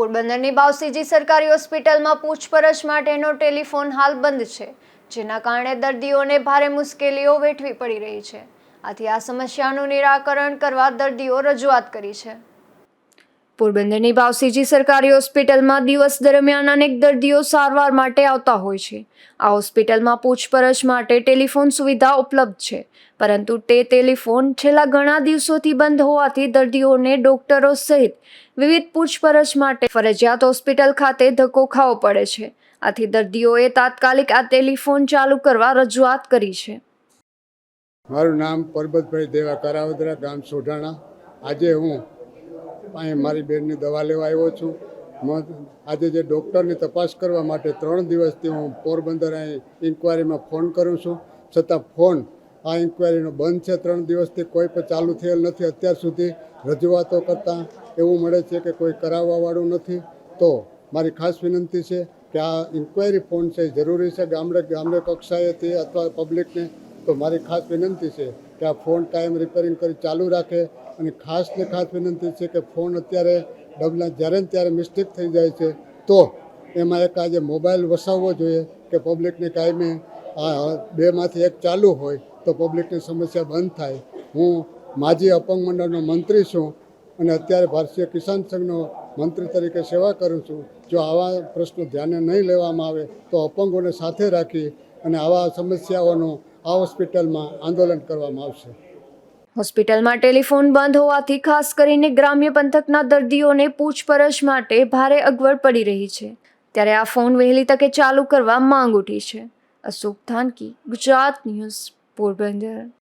પોરબંદરની બાવસીજી સરકારી હોસ્પિટલમાં પૂછપરછ માટેનો ટેલિફોન હાલ બંધ છે, જેના કારણે દર્દીઓને ભારે મુશ્કેલીઓ વેઠવી પડી રહી છે. આથી આ સમસ્યાનું નિરાકરણ કરવા દર્દીઓ રજૂઆત કરી છે. પોરબંદરની ભાવસીજી સરકારી હોસ્પિટલમાં દિવસ દરમિયાન અનેક દર્દીઓ સારવાર માટે આવતા હોય છે. આ હોસ્પિટલમાં પૂછપરછ માટે ટેલિફોન સુવિધા ઉપલબ્ધ છે. પરંતુ તે ટેલિફોન છેલ્લા ઘણા દિવસોથી બંધ હોવાથી દર્દીઓને ડોક્ટરો સહિત વિવિધ પૂછપરછ માટે ફરજિયાત હોસ્પિટલ ખાતે ધક્કો ખાવો પડે છે. આથી દર્દીઓએ તાત્કાલિક આ ટેલિફોન ચાલુ કરવા રજૂઆત કરી છે. મારું નામ પરબતભાઈ દેવા કરાવદરા ગામ સોઢાણા. આજે હું અહીં મારી બેનની દવા લેવા આવ્યો છું. આજે જે ડૉક્ટરની તપાસ કરવા માટે ત્રણ દિવસથી હું પોરબંદર અહીં ઇન્કવાયરીમાં ફોન કરું છું. છતાં ફોન આ ઇન્કવાયરીનો બંધ છે ત્રણ દિવસથી, કોઈ પણ ચાલુ થયેલ નથી. અત્યાર સુધી રજૂઆતો કરતાં એવું મળે છે કે કોઈ કરાવવાવાળું નથી. તો મારી ખાસ વિનંતી છે કે આ ઇન્કવાયરી ફોન છે જરૂરી છે ગામડે ગામડે કક્ષાએથી અથવા પબ્લિકને તો મારી ખાસ વિનંતી છે કે આ ફોન કાયમ રિપેરિંગ કરી ચાલુ રાખે. અને ખાસ ને ખાસ વિનંતી છે કે ફોન અત્યારે ડબલા જ્યારે ને ત્યારે મિસ્ટેક થઈ જાય છે. તો એમાં એક આજે મોબાઈલ વસાવવો જોઈએ કે પબ્લિકને કાયમે આ બેમાંથી એક ચાલુ હોય તો પબ્લિકની સમસ્યા બંધ થાય. હું માજી અપંગ મંડળનો મંત્રી છું અને અત્યારે ભારતીય કિસાન સંઘનો મંત્રી તરીકે સેવા કરું છું. જો આવા પ્રશ્નો ધ્યાને નહીં લેવામાં આવે તો અપંગોને સાથે રાખી અને આવા સમસ્યાઓનું આ હોસ્પિટલમાં આંદોલન કરવામાં આવશે. હોસ્પિટલમાં ટેલિફોન બંધ હોવાથી ખાસ કરીને ગ્રામ્ય પંથકના દર્દીઓને પૂછપરછ માટે ભારે અગવડ પડી રહી છે. ત્યારે આ ફોન વહેલી તકે ચાલુ કરવા માંગ ઉઠી છે. અશોક ધાનકી, ગુજરાત ન્યૂઝ, પોરબંદર.